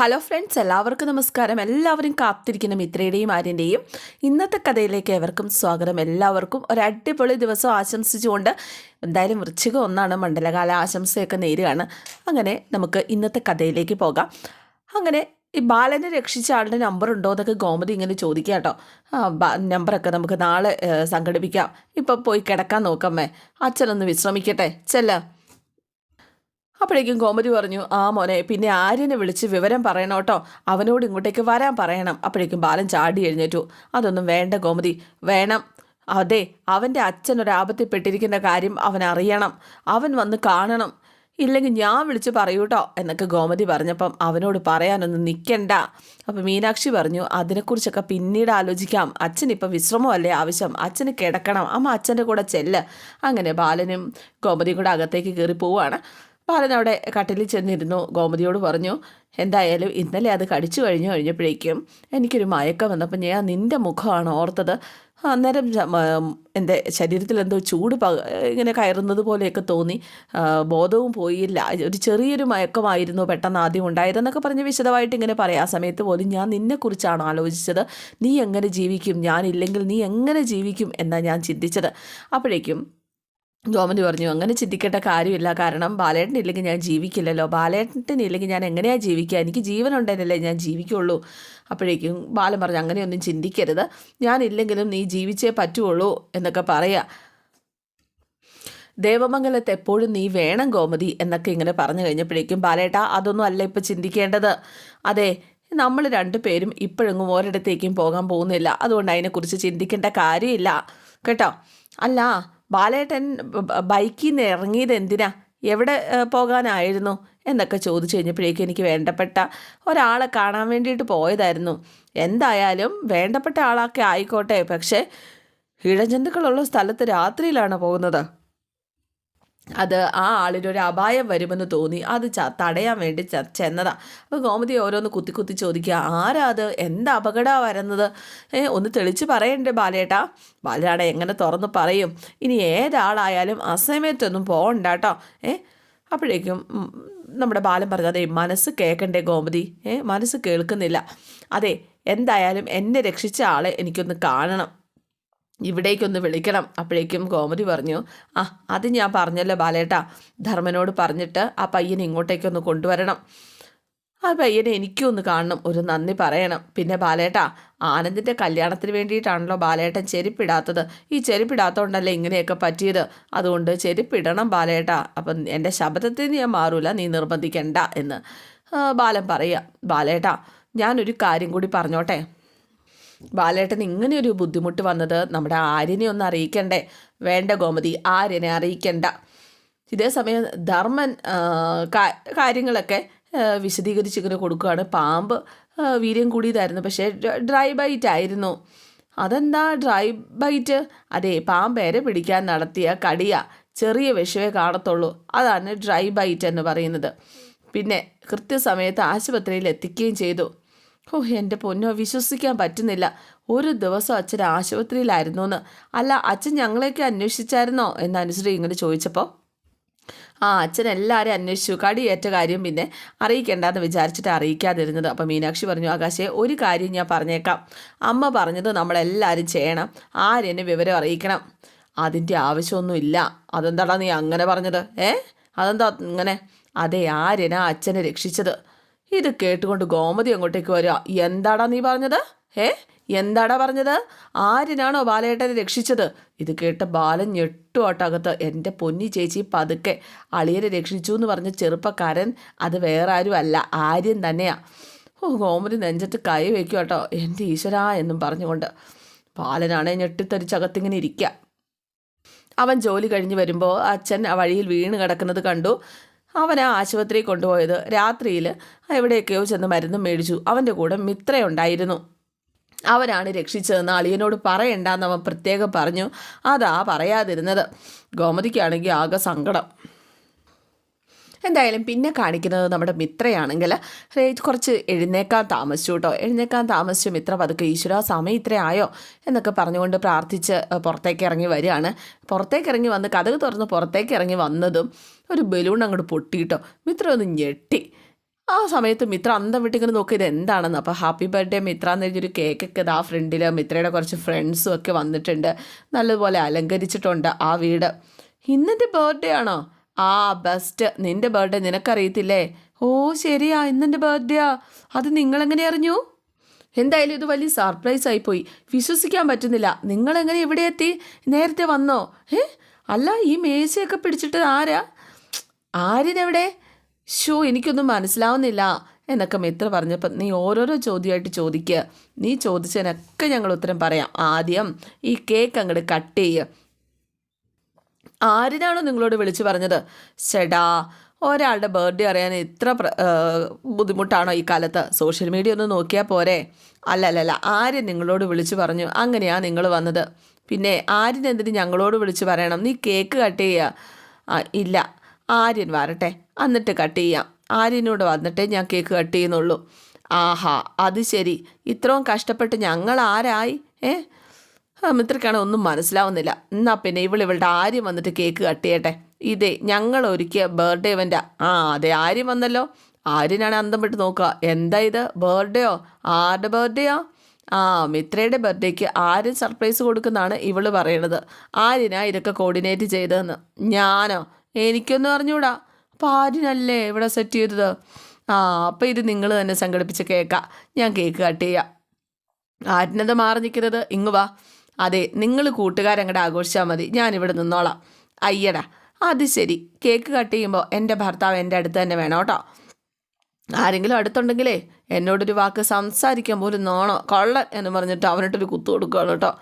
Hello friends എല്ലാവർക്കും നമസ്കാരം. എല്ലാവരും കാത്തിരിക്കുന്ന മിത്രയുടെയും ആര്യന്റെയും ഇന്നത്തെ കഥയിലേക്ക് ഏവർക്കും സ്വാഗതം. എല്ലാവർക്കും ഒരു അടിപൊളി ദിവസം ആശംസിച്ചുകൊണ്ട് എന്തായാലും വൃശ്ചികം ഒന്നാണ് മണ്ഡലകാല ആശംസയൊക്കെ നേരുകയാണ്. അങ്ങനെ നമുക്ക് ഇന്നത്തെ കഥയിലേക്ക് പോകാം. അങ്ങനെ ഈ ബാലനെ രക്ഷിച്ച ആളുടെ നമ്പർ ഉണ്ടോ എന്നൊക്കെ ഗോമതി ഇങ്ങനെ ചോദിക്കുക കേട്ടോ. നമ്പറൊക്കെ നമുക്ക് നാളെ സംഘടിപ്പിക്കാം. ഇപ്പം പോയി കിടക്കാൻ നോക്കമ്മേ അച്ഛനൊന്ന് വിശ്രമിക്കട്ടെ. ചെല്ല. അപ്പോഴേക്കും കോമതി പറഞ്ഞു ആ മോനെ പിന്നെ ആര്യനെ വിളിച്ച് വിവരം പറയണം കേട്ടോ. അവനോട് ഇങ്ങോട്ടേക്ക് വരാൻ പറയണം. അപ്പോഴേക്കും ബാലൻ ചാടി എഴുന്നേറ്റു. അതൊന്നും വേണ്ട കോമതി വേണം. അതെ അവന്റെ അച്ഛൻ ഒരു ആപത്തിൽപ്പെട്ടിരിക്കുന്ന കാര്യം അവൻ അറിയണം. അവൻ വന്ന് കാണണം. ഇല്ലെങ്കിൽ ഞാൻ വിളിച്ച് പറയൂ കേട്ടോ എന്നൊക്കെ ഗോമതി പറഞ്ഞപ്പം അവനോട് പറയാനൊന്നും നിൽക്കണ്ട അപ്പം മീനാക്ഷി പറഞ്ഞു അതിനെക്കുറിച്ചൊക്കെ പിന്നീട് ആലോചിക്കാം. അച്ഛനിപ്പം വിശ്രമമല്ലേ ആവശ്യം? അച്ഛന് കിടക്കണം. അമ്മ അച്ഛന്റെ കൂടെ ചെല്ല്. അങ്ങനെ ബാലനും ഗോമതിയും കൂടെ അകത്തേക്ക് കയറി പോവുകയാണ് ബാലൻ അവിടെ കട്ടിലിൽ ചെന്നിരുന്നു. ഗോമതിയോട് പറഞ്ഞു എന്തായാലും ഇന്നലെ അത് കടിച്ചു കഴിഞ്ഞു കഴിഞ്ഞപ്പോഴേക്കും എനിക്കൊരു മയക്കം വന്നപ്പോൾ ഞാൻ നിന്റെ മുഖമാണ് ഓർത്തത്. അന്നേരം എന്റെ ശരീരത്തിൽ എന്തോ ചൂട് പ ഇങ്ങനെ കയറുന്നത് പോലെയൊക്കെ തോന്നി. ബോധവും പോയില്ല. ഒരു ചെറിയൊരു മയക്കമായിരുന്നു പെട്ടെന്ന് ആദ്യം ഉണ്ടായതെന്നൊക്കെ പറഞ്ഞ് വിശദമായിട്ട് ഇങ്ങനെ പറയാം. ആ സമയത്ത് പോലും ഞാൻ നിന്നെക്കുറിച്ചാണ് ആലോചിച്ചത്. നീ എങ്ങനെ ജീവിക്കും? ഞാനില്ലെങ്കിൽ നീ എങ്ങനെ ജീവിക്കും എന്നാണ് ഞാൻ ചിന്തിച്ചത്. അപ്പോഴേക്കും ഗോമതി പറഞ്ഞു അങ്ങനെ ചിന്തിക്കേണ്ട കാര്യമില്ല. കാരണം ബാലേട്ടൻ ഇല്ലെങ്കിൽ ഞാൻ ജീവിക്കില്ലല്ലോ. ബാലേട്ടൻ ഇല്ലെങ്കിൽ ഞാൻ എങ്ങനെയാണ് ജീവിക്കുക? എനിക്ക് ജീവനുണ്ടെങ്കിലല്ലേ ഞാൻ ജീവിക്കുള്ളൂ. അപ്പോഴേക്കും ബാലൻ പറഞ്ഞു അങ്ങനെയൊന്നും ചിന്തിക്കരുത്. ഞാനില്ലെങ്കിലും നീ ജീവിച്ചേ പറ്റുള്ളൂ എന്നൊക്കെ പറയാ. ദേവമംഗലത്ത് എപ്പോഴും നീ വേണം ഗോമതി എന്നൊക്കെ ഇങ്ങനെ പറഞ്ഞു കഴിഞ്ഞപ്പോഴേക്കും ബാലേട്ട അതൊന്നും അല്ല ഇപ്പം ചിന്തിക്കേണ്ടത്. അതെ നമ്മൾ രണ്ടുപേരും ഇപ്പോഴെങ്ങും ഒരിടത്തേക്കും പോകാൻ പോകുന്നില്ല. അതുകൊണ്ട് അതിനെക്കുറിച്ച് ചിന്തിക്കേണ്ട കാര്യമില്ല. കേട്ടോ? അല്ല ബാലേട്ടൻ ബൈക്കിൽ നിന്ന് ഇറങ്ങിയത് എന്തിനാ? എവിടെ പോകാനായിരുന്നു? എന്നൊക്കെ ചോദിച്ചു കഴിഞ്ഞപ്പോഴേക്കും എനിക്ക് വേണ്ടപ്പെട്ട ഒരാളെ കാണാൻ വേണ്ടിയിട്ട് പോയതായിരുന്നു. എന്തായാലും വേണ്ടപ്പെട്ട ആളൊക്കെ ആയിക്കോട്ടെ. പക്ഷേ ഇഴജന്തുക്കളുള്ള സ്ഥലത്ത് രാത്രിയിലാണ് പോകുന്നത്. അത് ആ ആളിനൊരു അപായം വരുമെന്ന് തോന്നി. അത് തടയാൻ വേണ്ടി ചെന്നതാ. അപ്പോൾ ഗോമതി ഓരോന്ന് കുത്തി കുത്തി ചോദിക്കുക ആരാ അത്? എന്താ അപകടമാണ് വരുന്നത്? ഏ ഒന്ന് തെളിച്ച് പറയണ്ടേ ബാലേട്ടാ. ബാലേട്ട എങ്ങനെ തുറന്ന് പറയും? ഇനി ഏതാളായാലും അസമയത്തൊന്നും പോകണ്ട കേട്ടോ ഏ അപ്പോഴേക്കും നമ്മുടെ ബാലൻ പറഞ്ഞു അതെ മനസ്സ് കേൾക്കണ്ടേ ഗോമതി? ഏ മനസ്സ് കേൾക്കുന്നില്ല. അതെ എന്തായാലും എന്നെ രക്ഷിച്ച ആളെ എനിക്കൊന്ന് കാണണം. ഇവിടേക്കൊന്ന് വിളിക്കണം. അപ്പോഴേക്കും ഗോമതി പറഞ്ഞു ആ അത് ഞാൻ പറഞ്ഞല്ലോ ബാലേട്ടാ. ധർമ്മനോട് പറഞ്ഞിട്ട് ആ പയ്യനെ ഇങ്ങോട്ടേക്കൊന്ന് കൊണ്ടുവരണം. ആ പയ്യനെ എനിക്കും ഒന്ന് കാണണം. ഒരു നന്ദി പറയണം. പിന്നെ ബാലേട്ടാ ആനന്ദിന്റെ കല്യാണത്തിന് വേണ്ടിയിട്ടാണല്ലോ ബാലേട്ടൻ ചെരുപ്പിടാത്തത്. ഈ ചെരുപ്പിടാത്തതുകൊണ്ടല്ലേ ഇങ്ങനെയൊക്കെ പറ്റിയത്? അതുകൊണ്ട് ചെരുപ്പിടണം ബാലേട്ടാ. അപ്പം എന്റെ ശബ്ദത്തിൽ ഞാൻ മാറൂല. നീ നിർബന്ധിക്കണ്ട എന്ന് ബാലൻ പറയുക ബാലേട്ടാ ഞാനൊരു കാര്യം കൂടി പറഞ്ഞോട്ടെ. ബാലേട്ടൻ ഇങ്ങനെ ഒരു ബുദ്ധിമുട്ട് വന്നത് നമ്മുടെ ആര്യനെ ഒന്ന് അറിയിക്കണ്ടേ? വേണ്ട ഗോമതി ആര്യനെ അറിയിക്കണ്ട. ഇതേ സമയം ധർമ്മൻ കാര്യങ്ങളൊക്കെ വിശദീകരിച്ചിങ്ങനെ കൊടുക്കുകയാണ്. പാമ്പ് വീര്യം കൂടിയതായിരുന്നു. പക്ഷേ ഡ്രൈ ബൈറ്റ് ആയിരുന്നു. അതെന്താ ഡ്രൈ ബൈറ്റ്? അതെ പാമ്പേരെ പിടിക്കാൻ നടത്തിയ കടിയ. ചെറിയ വിഷമേ കാണത്തുള്ളൂ. അതാണ് ഡ്രൈ ബൈറ്റ് എന്ന് പറയുന്നത്. പിന്നെ കൃത്യസമയത്ത് ആശുപത്രിയിൽ എത്തിക്കുകയും ചെയ്തു. ഓ എന്റെ പൊന്നോ വിശ്വസിക്കാൻ പറ്റുന്നില്ല. ഒരു ദിവസം അച്ഛൻ ആശുപത്രിയിലായിരുന്നു എന്ന് അല്ല അച്ഛൻ ഞങ്ങളെയൊക്കെ അന്വേഷിച്ചായിരുന്നോ? എന്ന് അനുശ്രീ ഇങ്ങനെ ചോദിച്ചപ്പോൾ ആ അച്ഛൻ എല്ലാവരെയും അന്വേഷിച്ചു. കടിയേറ്റ കാര്യം പിന്നെ അറിയിക്കേണ്ടെന്ന് വിചാരിച്ചിട്ട് അറിയിക്കാതിരുന്നത്. അപ്പം മീനാക്ഷി പറഞ്ഞു ആകാശേ ഒരു കാര്യം ഞാൻ പറഞ്ഞേക്കാം. അമ്മ പറഞ്ഞത് നമ്മളെല്ലാവരും ചെയ്യണം. ആരെന്നെ വിവരം അറിയിക്കണം. അതിന്റെ ആവശ്യമൊന്നുമില്ല. അതെന്താടാ നീ അങ്ങനെ പറഞ്ഞത്? ഏ? അതെന്താ ഇങ്ങനെ? അതെ ആര്യനാ അച്ഛനെ രക്ഷിച്ചത്. ഇത് കേട്ടുകൊണ്ട് ഗോമതി അങ്ങോട്ടേക്ക് വരിക. എന്താടാ നീ പറഞ്ഞത്? ഏ എന്താടാ പറഞ്ഞത്? ആരിനാണോ ബാലേട്ടനെ രക്ഷിച്ചത്? ഇത് കേട്ട ബാലൻ ഞെട്ടുവാട്ടകത്ത് എന്റെ പൊന്നി ചേച്ചി പതുക്കെ അളിയനെ രക്ഷിച്ചു എന്ന് പറഞ്ഞ ചെറുപ്പക്കാരൻ അത് വേറെ ആരും അല്ല ആര്യൻ തന്നെയാ. ഓ ഗോമതി നെഞ്ചത്ത് കൈ വയ്ക്കും കേട്ടോ എന്റെ ഈശ്വരാ എന്നും പറഞ്ഞുകൊണ്ട് ബാലനാണെ ഞെട്ടിത്തരിച്ചകത്തിങ്ങനെ ഇരിക്കുക അവൻ ജോലി കഴിഞ്ഞ് വരുമ്പോൾ അച്ഛൻ വഴിയിൽ വീണ് കിടക്കുന്നത് കണ്ടു. അവനെ ആശുപത്രിയിൽ കൊണ്ടുപോയത്. രാത്രിയിൽ എവിടെയൊക്കെയോ ചെന്ന് മരുന്നും മേടിച്ചു. അവന്റെ കൂടെ മിത്രയുണ്ടായിരുന്നു. അവനാണ് രക്ഷിച്ചതെന്ന് അളിയനോട് പറയണ്ടെന്ന് അവൻ പ്രത്യേകം പറഞ്ഞു. അതാ പറയാതിരുന്നത്. ഗോമതിക്കാണെങ്കിൽ ആകെ സങ്കടം. എന്തായാലും പിന്നെ കാണിക്കുന്നത് നമ്മുടെ മിത്രയാണെങ്കിൽ കുറച്ച് എഴുന്നേക്കാൻ താമസിച്ചു കേട്ടോ. എഴുന്നേക്കാൻ താമസിച്ചു മിത്ര പതുക്കെ ഈശ്വര സമയം ഇത്രയായോ എന്നൊക്കെ പറഞ്ഞുകൊണ്ട് പ്രാർത്ഥിച്ച് പുറത്തേക്ക് ഇറങ്ങി വരികയാണ്. പുറത്തേക്ക് ഇറങ്ങി വന്ന് കഥക് തുറന്ന് പുറത്തേക്ക് ഇറങ്ങി വന്നതും ഒരു ബലൂൺ അങ്ങോട്ട് പൊട്ടിയിട്ടോ മിത്ര ഒന്ന് ഞെട്ടി. ആ സമയത്ത് മിത്ര അന്തം വിട്ടിങ്ങനെ നോക്കി ഇത് എന്താണെന്ന്? അപ്പോൾ ഹാപ്പി ബർത്ത്ഡേ മിത്ര എന്ന് എഴുതിയൊരു കേക്കൊക്കെ ഇതാ ഫ്രണ്ടിൽ മിത്രയുടെ കുറച്ച് ഫ്രണ്ട്സും ഒക്കെ വന്നിട്ടുണ്ട്. നല്ലതുപോലെ അലങ്കരിച്ചിട്ടുണ്ട് ആ വീട്. ഇന്നത്തെ ബർത്ത്ഡേ ആണോ? ആ ബെസ്റ്റ് നിന്റെ ബർത്ത്ഡേ നിനക്കറിയത്തില്ലേ? ഓ ശരിയാ ഇന്നെന്റെ ബർത്ത്ഡേയാ അത് നിങ്ങളെങ്ങനെ അറിഞ്ഞു? എന്തായാലും ഇത് വലിയ സർപ്രൈസ് ആയിപ്പോയി വിശ്വസിക്കാൻ പറ്റുന്നില്ല. നിങ്ങളെങ്ങനെ ഇവിടെ എത്തി? നേരത്തെ വന്നോ? ഏ? അല്ല ഈ മേശയൊക്കെ പിടിച്ചിട്ട് ആരാ? ആരിനെവിടെ ഷോ എനിക്കൊന്നും മനസ്സിലാവുന്നില്ല. എന്നൊക്കെ മിത്ര പറഞ്ഞപ്പോൾ നീ ഓരോരോ ചോദ്യമായിട്ട് ചോദിക്കുക നീ ചോദിച്ചതിനൊക്കെ ഞങ്ങൾ ഉത്തരം പറയാം. ആദ്യം ഈ കേക്ക് അങ്ങോട്ട് കട്ട് ചെയ്യുക ആരിനാണോ നിങ്ങളോട് വിളിച്ചു പറഞ്ഞത്? ചേടാ ഒരാളുടെ ബർത്ത്ഡേ അറിയാൻ ഇത്ര ബുദ്ധിമുട്ടാണോ ഈ കാലത്ത്? സോഷ്യൽ മീഡിയ ഒന്ന് നോക്കിയാൽ പോരെ. അല്ല അല്ല അല്ല ആര്യൻ നിങ്ങളോട് വിളിച്ചു പറഞ്ഞു? അങ്ങനെയാണ് നിങ്ങൾ വന്നത്. പിന്നെ ആര്യനെന്തിന് ഞങ്ങളോട് വിളിച്ചു പറയണം? നീ കേക്ക് കട്ട് ചെയ്യുക ഇല്ല ആര്യൻ വരട്ടെ. എന്നിട്ട് കട്ട് ചെയ്യാം. ആര്യനോട് വന്നിട്ടേ ഞാൻ കേക്ക് കട്ട് ചെയ്യുന്നുള്ളൂ. ആഹാ അത് ശരി. ഇത്രയും കഷ്ടപ്പെട്ട് ഞങ്ങൾ ആരായി? ഏ? ആ മിത്രക്കാണ് ഒന്നും മനസ്സിലാവുന്നില്ല. എന്നാ പിന്നെ ഇവൾ ഇവളുടെ ആര്യം വന്നിട്ട് കേക്ക് കട്ട് ചെയ്യട്ടെ? ഇതേ ഞങ്ങൾ ഒരുക്കിയ ബർത്ത്ഡേ ഇവന്റെ ആ. അതെ ആര്യം വന്നല്ലോ. ആര്യനാണ് അന്തം വിട്ട് നോക്കുക. എന്താ ഇത്? ബർത്ത്ഡേയോ ആരുടെ ബർത്ത്ഡേയോ ആ മിത്രയുടെ ബർത്ത്ഡേക്ക് ആര്യൻ സർപ്രൈസ് കൊടുക്കുന്നതാണ് ഇവൾ പറയണത്. ആര്യനാ ഇതൊക്കെ കോർഡിനേറ്റ് ചെയ്തതെന്ന്. ഞാനോ? എനിക്കൊന്നും അറിഞ്ഞൂടാ. അപ്പോൾ ആര്യനല്ലേ ഇവിടെ സെറ്റ് ചെയ്തത്? ആ അപ്പോൾ ഇത് നിങ്ങൾ തന്നെ സംഘടിപ്പിച്ച കേക്കാ. ഞാൻ കേക്ക് കട്ട് ചെയ്യാം. ആര്യനത് മാറി നിൽക്കരുത് ഇങ്ങ് വാ. അതെ നിങ്ങൾ കൂട്ടുകാരങ്ങടെ ആഘോഷിച്ചാൽ മതി. ഞാനിവിടെ നിന്നോളാം. അയ്യടാ അത് ശരി. കേക്ക് കട്ട് ചെയ്യുമ്പോൾ എന്റെ ഭർത്താവ് എന്റെ അടുത്ത് തന്നെ വേണം കേട്ടോ. ആരെങ്കിലും അടുത്തുണ്ടെങ്കിലേ എന്നോടൊരു വാക്ക് സംസാരിക്കാൻ പോലും നോണോ? കൊള്ളൻ എന്ന് പറഞ്ഞിട്ട് അവനിട്ടൊരു കുത്തു കൊടുക്കുകയാണ് കേട്ടോ.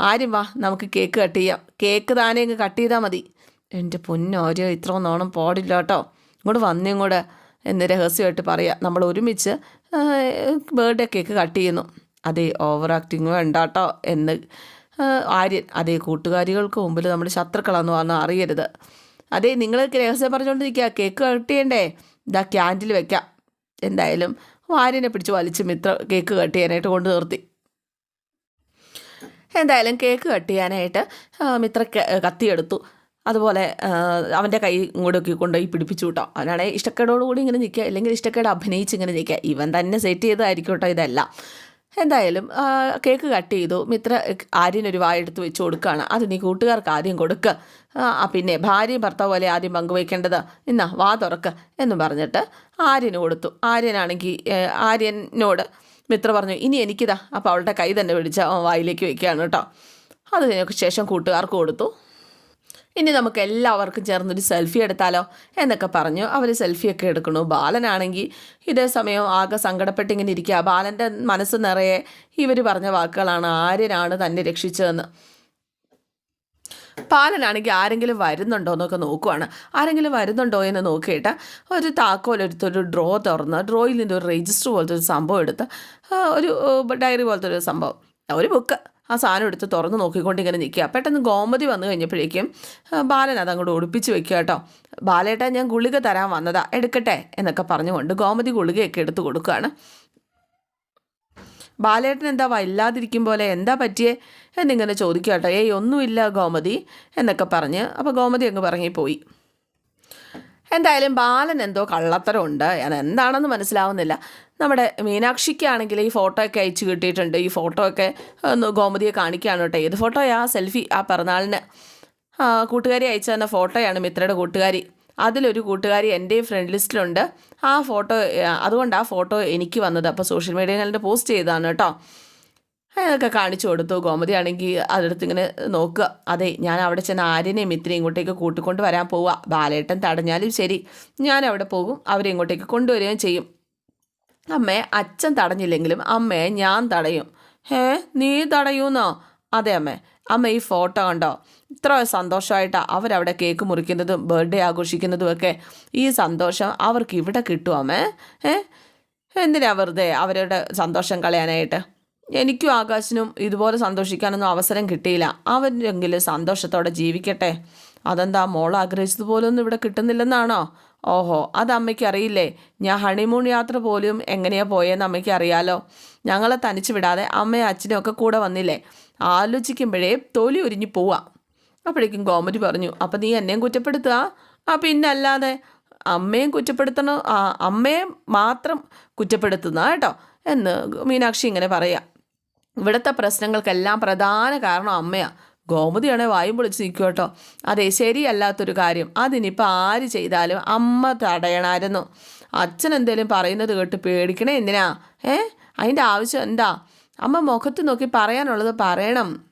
ആരും വാ നമുക്ക് കേക്ക് കട്ട് ചെയ്യാം. കേക്ക് താനേ ഇങ്ങ് കട്ട് ചെയ്താൽ മതി. എന്റെ പൊന്നോരോ ഇത്ര നോണം പാടില്ല കേട്ടോ. ഇങ്ങോട്ട് വന്നിങ്ങോട്ട് എന്ന് രഹസ്യമായിട്ട് പറയാം. നമ്മൾ ഒരുമിച്ച് ബർത്ത്ഡേ കേക്ക് കട്ട് ചെയ്യുന്നു. അതെ ഓവർ ആക്ടിങ് വേണ്ട കേട്ടോ എന്ന് ആര്യൻ അതേ കൂട്ടുകാരികൾക്ക് മുമ്പിൽ നമ്മൾ ശത്രുക്കളാന്ന് പറഞ്ഞാൽ അറിയരുത്. അതെ നിങ്ങൾ രഹസ്യം പറഞ്ഞുകൊണ്ടിരിക്കുക കേക്ക് കട്ട് ചെയ്യണ്ടേ ഇതാ ക്യാൻഡിൽ വെക്കാം. എന്തായാലും ആര്യനെ പിടിച്ച് വലിച്ച് മിത്ര കേക്ക് കട്ട് ചെയ്യാനായിട്ട് കൊണ്ട് നിർത്തി. എന്തായാലും കേക്ക് കട്ട് ചെയ്യാനായിട്ട് മിത്ര കത്തിയെടുത്തു. അതുപോലെ അവന്റെ കൈ ഇങ്ങോട്ടൊക്കെ കൊണ്ടുപോയി പിടിപ്പിച്ചു കേട്ടോ അവനാണെങ്കിൽ ഇഷ്ടക്കേടോടുകൂടി ഇങ്ങനെ നിൽക്കുക അല്ലെങ്കിൽ ഇഷ്ടക്കേട് അഭിനയിച്ച് ഇങ്ങനെ നിൽക്കുക ഇവൻ തന്നെ സെറ്റ് ചെയ്തതായിരിക്കും കേട്ടോ ഇതെല്ലാം. എന്തായാലും കേക്ക് കട്ട് ചെയ്തു. മിത്ര ആര്യനൊരു വായ എടുത്ത് വെച്ച് കൊടുക്കുകയാണ് അത് നീ കൂട്ടുകാർക്ക് ആദ്യം കൊടുക്കുക പിന്നെ ഭാര്യയും ഭർത്താവ് പോലെ ആദ്യം പങ്കുവയ്ക്കേണ്ടത്? ഇന്നാ വാ തുറക്ക് എന്ന് പറഞ്ഞിട്ട് ആര്യന് കൊടുത്തു. ആര്യനാണെങ്കിൽ ആര്യനോട് മിത്ര പറഞ്ഞു ഇനി എനിക്കിതാ അപ്പോൾ അവളുടെ കൈ തന്നെ പിടിച്ച് വായിലേക്ക് വയ്ക്കുകയാണ് കേട്ടോ. അതിനൊക്കെ ശേഷം കൂട്ടുകാർക്ക് കൊടുത്തു. ഇനി നമുക്ക് എല്ലാവർക്കും ചേർന്നൊരു സെൽഫി എടുത്താലോ എന്നൊക്കെ പറഞ്ഞു. അവർ സെൽഫിയൊക്കെ എടുക്കണു ബാലനാണെങ്കിൽ ഇതേ സമയം ആകെ സങ്കടപ്പെട്ട് ഇങ്ങനെ ഇരിക്കുക. ബാലന്റെ മനസ്സ് നിറയെ ഇവർ പറഞ്ഞ വാക്കുകളാണ്. ആര്യനാണ് തന്നെ രക്ഷിച്ചതെന്ന്. പാലനാണെങ്കിൽ ആരെങ്കിലും വരുന്നുണ്ടോ എന്നൊക്കെ നോക്കുവാണ്. ആരെങ്കിലും വരുന്നുണ്ടോ എന്ന് നോക്കിയിട്ട് ഒരു താക്കോലെടുത്ത് ഒരു ഡ്രോ തുറന്ന് ഡ്രോയിൽ നിന്ന് ഒരു രജിസ്റ്റർ പോലത്തെ ഒരു സംഭവം എടുത്ത് ഒരു ഡയറി പോലത്തെ ഒരു സംഭവം. ഒരു ബുക്ക് ആ സാധനം എടുത്ത് തുറന്ന് നോക്കിക്കൊണ്ട് ഇങ്ങനെ നിൽക്കുക. പെട്ടെന്ന് ഗോമതി വന്നു കഴിഞ്ഞപ്പോഴേക്കും ബാലൻ അതങ്ങോട്ട് ഒടിപ്പിച്ച് വെക്കുക കേട്ടോ. ബാലേട്ടാ ഞാൻ ഗുളിക തരാൻ വന്നതാ എടുക്കട്ടെ എന്നൊക്കെ പറഞ്ഞുകൊണ്ട് ഗോമതി ഗുളികയൊക്കെ എടുത്ത് കൊടുക്കുകയാണ്. ബാലേട്ടൻ എന്താ വല്ലാതിരിക്കും പോലെ എന്താ പറ്റിയേ എന്നിങ്ങനെ ചോദിക്കുക കേട്ടോ. ഏയ് ഒന്നുമില്ല ഗോമതി എന്നൊക്കെ പറഞ്ഞ് അപ്പോൾ ഗോമതി അങ്ങ് പറഞ്ഞിപ്പോയി എന്തായാലും ബാലൻ എന്തോ കള്ളത്തരമുണ്ട്. അതെന്താണെന്ന് മനസ്സിലാവുന്നില്ല. നമ്മുടെ മീനാക്ഷിക്കാണെങ്കിൽ ഈ ഫോട്ടോ ഒക്കെ അയച്ചു കിട്ടിയിട്ടുണ്ട്. ഈ ഫോട്ടോ ഒക്കെ ഒന്ന് ഗോമതിയെ കാണിക്കുകയാണ് കേട്ടോ. ഏത് ഫോട്ടോയാ? സെൽഫി ആ പിറന്നാളിന്. കൂട്ടുകാരി അയച്ചു തന്ന ഫോട്ടോയാണ് മിത്രയുടെ കൂട്ടുകാരി. അതിലൊരു കൂട്ടുകാരി എന്റെ ഫ്രണ്ട് ലിസ്റ്റിലുണ്ട് ആ ഫോട്ടോ അതുകൊണ്ട് ആ ഫോട്ടോ എനിക്ക് വന്നത്. അപ്പോൾ സോഷ്യൽ മീഡിയയിൽ പോസ്റ്റ് ചെയ്തതാണ് കേട്ടോ. അതൊക്കെ കാണിച്ചു കൊടുത്തു. ഗോമതി ആണെങ്കിൽ അതെടുത്ത് ഇങ്ങനെ നോക്കുക. അതെ ഞാൻ അവിടെ ചെന്ന് ആര്യനെയും ഇത്തിരി ഇങ്ങോട്ടേക്ക് കൂട്ടിക്കൊണ്ട് വരാൻ പോവുക. ബാലേട്ടൻ തടഞ്ഞാലും ശരി. ഞാൻ അവിടെ പോകും. അവരെ ഇങ്ങോട്ടേക്ക് കൊണ്ടുവരികയും ചെയ്യും. അമ്മയെ അച്ഛൻ തടഞ്ഞില്ലെങ്കിലും അമ്മയെ ഞാൻ തടയും. ഏ നീ തടയൂന്നോ? അതെ അമ്മേ. അമ്മ ഈ ഫോട്ടോ കണ്ടോ? ഇത്ര സന്തോഷമായിട്ടാണ് അവരവിടെ കേക്ക് മുറിക്കുന്നതും ബർത്ത്ഡേ ആഘോഷിക്കുന്നതും ഒക്കെ ഈ സന്തോഷം അവർക്ക് ഇവിടെ കിട്ടും അമ്മേ? ഏ എന്തിനാ വെറുതെ അവരുടെ സന്തോഷം കളയാനായിട്ട്? എനിക്കും ആകാശിനും ഇതുപോലെ സന്തോഷിക്കാനൊന്നും അവസരം കിട്ടിയില്ല. അവരെങ്കിലും സന്തോഷത്തോടെ ജീവിക്കട്ടെ. അതെന്താ മോൾ ആഗ്രഹിച്ചതുപോലൊന്നും ഇവിടെ കിട്ടുന്നില്ലെന്നാണോ? ഓഹോ അത് അമ്മയ്ക്ക് അറിയില്ലേ? ഞാൻ ഹണിമൂൺ യാത്ര പോലും എങ്ങനെയാ പോയെന്ന് അമ്മയ്ക്ക് അറിയാലോ. ഞങ്ങളെ തനിച്ച് വിടാതെ അമ്മയും അച്ഛനും ഒക്കെ കൂടെ വന്നില്ലേ? ആലോചിക്കുമ്പോഴേ തൊലി ഉരിഞ്ഞു പോവാ. അപ്പോഴേക്കും ഗോമതി പറഞ്ഞു അപ്പം നീ എന്നെയും കുറ്റപ്പെടുത്തുക ആ പിന്നെ അല്ലാതെ അമ്മയും കുറ്റപ്പെടുത്തണോ അമ്മയെ മാത്രം കുറ്റപ്പെടുത്തുന്ന കേട്ടോ? എന്ന് മീനാക്ഷി ഇങ്ങനെ പറയാം. ഇവിടുത്തെ പ്രശ്നങ്ങൾക്കെല്ലാം പ്രധാന കാരണം അമ്മയാണ് ഗോമതിയാണെ വായും പൊളിച്ച് നിൽക്കും കേട്ടോ. അതെ ശരിയല്ലാത്തൊരു കാര്യം. അതിനിപ്പോൾ ആര് ചെയ്താലും അമ്മ തടയണമായിരുന്നു അച്ഛൻ എന്തേലും പറയുന്നത് കേട്ട് പേടിക്കണേ എന്തിനാ? ഏ? അതിന്റെ ആവശ്യം എന്താ? അമ്മ മുഖത്ത് നോക്കി പറയാനുള്ളത് പറയണം.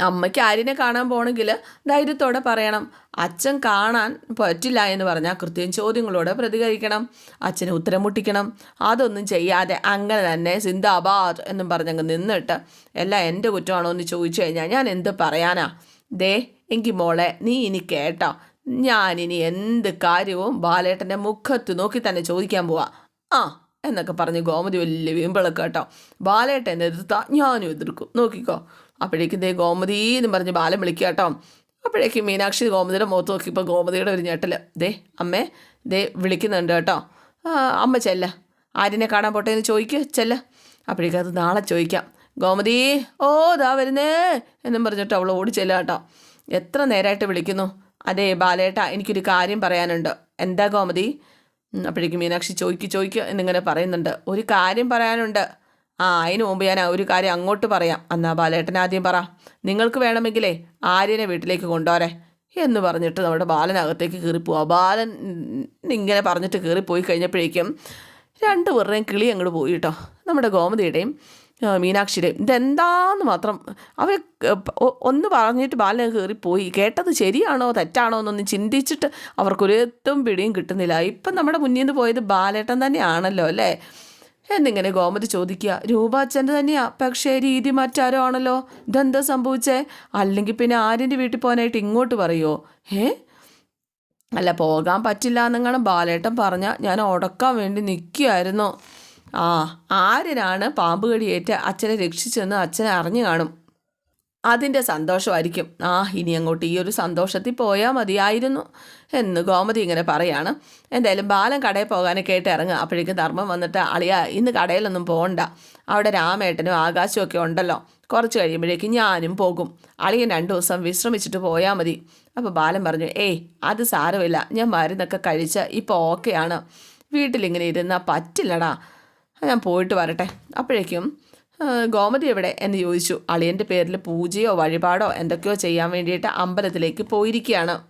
അമ്മയ്ക്ക് ആര്യനെ കാണാൻ പോകണമെങ്കിൽ ധൈര്യത്തോടെ പറയണം. അച്ഛൻ കാണാൻ പറ്റില്ല എന്ന് പറഞ്ഞാൽ കൃത്യം ചോദ്യങ്ങളോട് പ്രതികരിക്കണം. അച്ഛന് ഉത്തരം മുട്ടിക്കണം. അതൊന്നും ചെയ്യാതെ അങ്ങനെ തന്നെ സിന്ദാബാദ് എന്നും പറഞ്ഞങ്ങ് നിന്നിട്ട് എല്ലാം എന്റെ കുറ്റമാണോ എന്ന് ചോദിച്ചു കഴിഞ്ഞാൽ ഞാൻ എന്ത് പറയാനാ? ദേ എങ്കിൽ മോളെ നീ ഇനി കേട്ടോ. ഞാനിനി എന്ത് കാര്യവും ബാലേട്ടന്റെ മുഖത്ത് നോക്കി തന്നെ ചോദിക്കാൻ പോവാ. ആ എന്നൊക്കെ പറഞ്ഞ് ഗോമതി വലിയ വീമ്പിളൊക്കെ കേട്ടോ. ബാലേട്ടൻ എതിർത്താ ഞാനും എതിർക്കും. നോക്കിക്കോ. അപ്പോഴേക്കും ദേ ഗോമതി എന്ന് പറഞ്ഞ് ബാലം വിളിക്കുക കേട്ടോ. അപ്പോഴേക്കും മീനാക്ഷി ഗോമതിയുടെ മുഖത്ത് നോക്കിയപ്പോൾ ഗോമതിയുടെ ഒരു ഞെട്ടൽ ദേ അമ്മേ ദേ വിളിക്കുന്നുണ്ട് കേട്ടോ. അമ്മ ചെല്ല. ആര്യനെ കാണാൻ പോട്ടെ എന്ന് ചോദിക്കുക ചെല്ല. അപ്പോഴേക്കും അത് നാളെ ചോദിക്കാം. ഗോമതി ഓ ദാ വരുന്നേ എന്നും പറഞ്ഞിട്ട് അവൾ ഓടി ചെല്ലുക കേട്ടോ. എത്ര നേരമായിട്ട് വിളിക്കുന്നു? അതെ ബാലേട്ട എനിക്കൊരു കാര്യം പറയാനുണ്ട്. എന്താ ഗോമതി? അപ്പോഴേക്കും മീനാക്ഷി ചോദിക്കുക ചോദിക്കുക എന്നിങ്ങനെ പറയുന്നുണ്ട്. ഒരു കാര്യം പറയാനുണ്ട്. ആ അതിന് മുമ്പ് ഞാൻ ഒരു കാര്യം അങ്ങോട്ട് പറയാം. എന്നാ ബാലേട്ടൻ ആദ്യം പറ. നിങ്ങൾക്ക് വേണമെങ്കിലേ ആര്യനെ വീട്ടിലേക്ക് കൊണ്ടുപോരെ എന്ന് പറഞ്ഞിട്ട് നമ്മുടെ ബാലനകത്തേക്ക് കയറിപ്പോവാ ബാലൻ ഇങ്ങനെ പറഞ്ഞിട്ട് കയറിപ്പോയി കഴിഞ്ഞപ്പോഴേക്കും രണ്ട് പേരുടെയും കിളി അങ്ങോട്ട് പോയി കേട്ടോ. നമ്മുടെ ഗോമതിയുടെയും മീനാക്ഷിയുടെയും. ഇതെന്താന്ന് മാത്രം അവർ ഒന്ന് പറഞ്ഞിട്ട് ബാലൻ കയറിപ്പോയി കേട്ടത് ശരിയാണോ തെറ്റാണോ എന്നൊന്നും ചിന്തിച്ചിട്ട് അവർക്കൊരു എത്തും പിടിയും കിട്ടുന്നില്ല. ഇപ്പം നമ്മുടെ മുന്നിൽ നിന്ന് പോയത് ബാലേട്ടൻ തന്നെയാണല്ലോ അല്ലേ? എന്നിങ്ങനെ ഗോമതി ചോദിക്കുക രൂപാച്ചന്റെ തന്നെയാ? പക്ഷേ രീതി മറ്റാരോ ആണല്ലോ? ഇതെന്താ സംഭവിച്ചേ? അല്ലെങ്കിൽ പിന്നെ ആര്യന്റെ വീട്ടിൽ പോകാനായിട്ട് ഇങ്ങോട്ട് പറയുമോ ഏ അല്ല പോകാൻ പറ്റില്ല എന്നങ്ങനെ ബാലേട്ടൻ പറഞ്ഞ. ഞാൻ ഉടക്കാൻ വേണ്ടി നിൽക്കുമായിരുന്നു ആ ആര്യനാണ് പാമ്പ് കടിയേറ്റ് അച്ഛനെ രക്ഷിച്ചെന്ന് അച്ഛനെ അറിഞ്ഞു കാണും. അതിന്റെ സന്തോഷമായിരിക്കും. ആ ഇനി അങ്ങോട്ട് ഈ ഒരു സന്തോഷത്തിൽ പോയാൽ മതിയായിരുന്നു എന്ന് ഗോമതി ഇങ്ങനെ പറയാണ്. എന്തായാലും ബാലൻ കടയിൽ പോകാനൊക്കെ ആയിട്ട് ഇറങ്ങുക. അപ്പോഴേക്കും ധർമ്മം വന്നിട്ട് അളിയ ഇന്ന് കടയിലൊന്നും പോകണ്ട അവിടെ രാമേട്ടനും ആകാശവും ഒക്കെ ഉണ്ടല്ലോ. കുറച്ച് കഴിയുമ്പോഴേക്കും ഞാനും പോകും. അളിയൻ രണ്ട് ദിവസം വിശ്രമിച്ചിട്ട് പോയാൽ മതി. അപ്പോൾ ബാലൻ പറഞ്ഞു ഏയ് അത് സാരമില്ല. ഞാൻ മരുന്നൊക്കെ കഴിച്ച് ഇപ്പോൾ ഓക്കെയാണ്. വീട്ടിലിങ്ങനെ ഇരുന്നാൽ പറ്റില്ലടാ. ഞാൻ പോയിട്ട് വരട്ടെ. അപ്പോഴേക്കും ഗോമതി എവിടെ? എന്ന് ചോദിച്ചു. അളിയന്റെ പേരിൽ പൂജയോ വഴിപാടോ എന്തൊക്കെയോ ചെയ്യാൻ വേണ്ടിയിട്ട് അമ്പലത്തിലേക്ക് പോയിരിക്കുകയാണ്.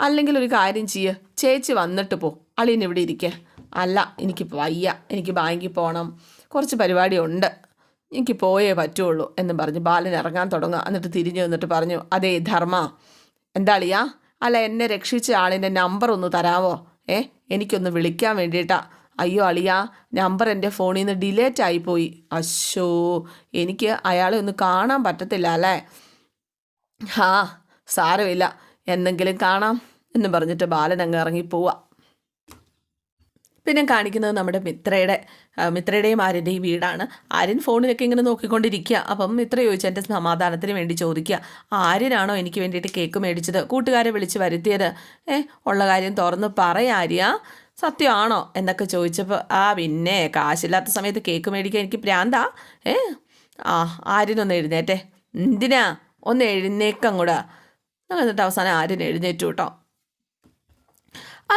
അല്ലെങ്കിൽ ഒരു കാര്യം ചെയ്യ്. ചേച്ചി വന്നിട്ട് പോ. അളിയൻ ഇവിടെ ഇരിക്കുക അല്ല എനിക്ക് വയ്യ. എനിക്ക് ബാങ്കിൽ പോകണം കുറച്ച് പരിപാടിയുണ്ട്. എനിക്ക് പോയേ പറ്റുള്ളൂ എന്ന് പറഞ്ഞ് ബാലൻ ഇറങ്ങാൻ തുടങ്ങുക. എന്നിട്ട് തിരിഞ്ഞു വന്നിട്ട് പറഞ്ഞു അതേ ധർമ്മ. എന്താ അളിയാ? അല്ല എന്നെ രക്ഷിച്ച ആളിന്റെ നമ്പർ ഒന്ന് തരാമോ ഏ എനിക്കൊന്ന് വിളിക്കാൻ വേണ്ടിയിട്ടാ. അയ്യോ അളിയാ നമ്പർ എന്റെ ഫോണിൽ നിന്ന് ഡിലേറ്റ് ആയിപ്പോയി അശോ എനിക്ക് അയാളെ ഒന്ന് കാണാൻ പറ്റത്തില്ല അല്ലേ? ഹാ സാരമില്ല എന്നെങ്കിലും കാണാം എന്ന് പറഞ്ഞിട്ട് ബാലൻ അങ്ങ് ഇറങ്ങിപ്പോവുക പിന്നെ കാണിക്കുന്നത് നമ്മുടെ മിത്രയുടെ ആ, മിത്രയുടെയും ആര്യന്റെയും വീടാണ്. ആര്യൻ ഫോണിലൊക്കെ ഇങ്ങനെ നോക്കിക്കൊണ്ടിരിക്കുക. അപ്പം മിത്ര ചോദിച്ചു എന്റെ സമാധാനത്തിന് വേണ്ടി ചോദിക്കുക. ആര്യനാണോ എനിക്ക് വേണ്ടിയിട്ട് കേക്ക് മേടിച്ചത്? കൂട്ടുകാരെ വിളിച്ച് വരുത്തിയത്? ഏ ഉള്ള കാര്യം തുറന്ന് പറയാം ആര്യ. സത്യമാണോ എന്നൊക്കെ ചോദിച്ചപ്പോൾ ആ പിന്നെ കാശില്ലാത്ത സമയത്ത് കേക്ക് മേടിക്കാൻ എനിക്ക് പ്രാന്താ? ഏ? ആ ആര്യനൊന്ന് എഴുന്നേറ്റേ? എന്തിനാ? ഒന്ന് എഴുന്നേക്കങ്ങൂടാ. എന്നിട്ട് അവസാനം ആര്യൻ എഴുന്നേറ്റു കേട്ടോ.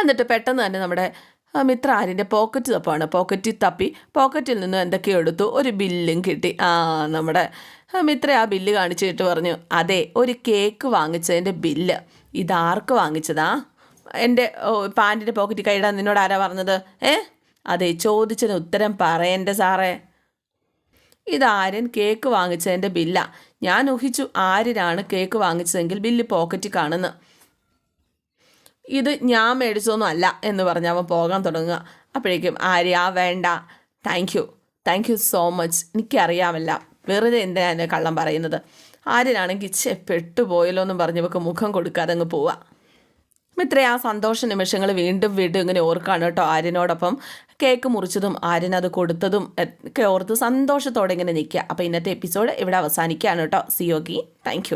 എന്നിട്ട് പെട്ടെന്ന് തന്നെ നമ്മുടെ മിത്ര ആര്യന്റെ പോക്കറ്റ് തപ്പാണ്. പോക്കറ്റിൽ തപ്പി പോക്കറ്റിൽ നിന്ന് എന്തൊക്കെയോ എടുത്തു ഒരു ബില്ലും കിട്ടി. ആ നമ്മുടെ മിത്ര ആ ബില്ല് കാണിച്ചിട്ട് പറഞ്ഞു അതെ ഒരു കേക്ക് വാങ്ങിച്ചതിന്റെ ബില്ല്. ഇതാർക്ക് വാങ്ങിച്ചതാ? എന്റെ പാന്റിന്റെ പോക്കറ്റിൽ കൈയിടാൻ നിന്നോട് ആരാ പറഞ്ഞത്? ഏ? അതെ ചോദിച്ചതിന് ഉത്തരം പറയണ്ടേ സാറേ. ഇത് കേക്ക് വാങ്ങിച്ചതിന്റെ ബില്ല. ഞാൻ ഊഹിച്ചു ആര്യനാണ് കേക്ക് വാങ്ങിച്ചതെങ്കിൽ ബില്ല് പോക്കറ്റിൽ കാണുന്നു. ഇത് ഞാൻ മേടിച്ചതൊന്നും അല്ല എന്ന് പറഞ്ഞ് അവൻ പോകാൻ തുടങ്ങുക. അപ്പോഴേക്കും ആര്യ വേണ്ട. Thank you thank you so much എനിക്കറിയാമല്ല. വെറുതെ എന്തിനാണ് കള്ളം പറയുന്നത്? ആര്യനാണെങ്കിൽ ചെ പെട്ടുപോയല്ലോ എന്ന് പറഞ്ഞ് മുഖം കൊടുക്കാതെ അങ്ങ് പോവാ. മിത്ര ആ സന്തോഷ നിമിഷങ്ങൾ വീണ്ടും വീണ്ടും ഇങ്ങനെ ഓർക്കാണ് കേട്ടോ ആര്യനോടൊപ്പം കേക്ക് മുറിച്ചതും ആര്യൻ അത് കൊടുത്തതും ഒക്കെ ഓർത്ത് സന്തോഷത്തോടെ ഇങ്ങനെ നിൽക്കുക. അപ്പോൾ ഇന്നത്തെ എപ്പിസോഡ് ഇവിടെ അവസാനിക്കുകയാണ് കേട്ടോ. സിയോഗി താങ്ക്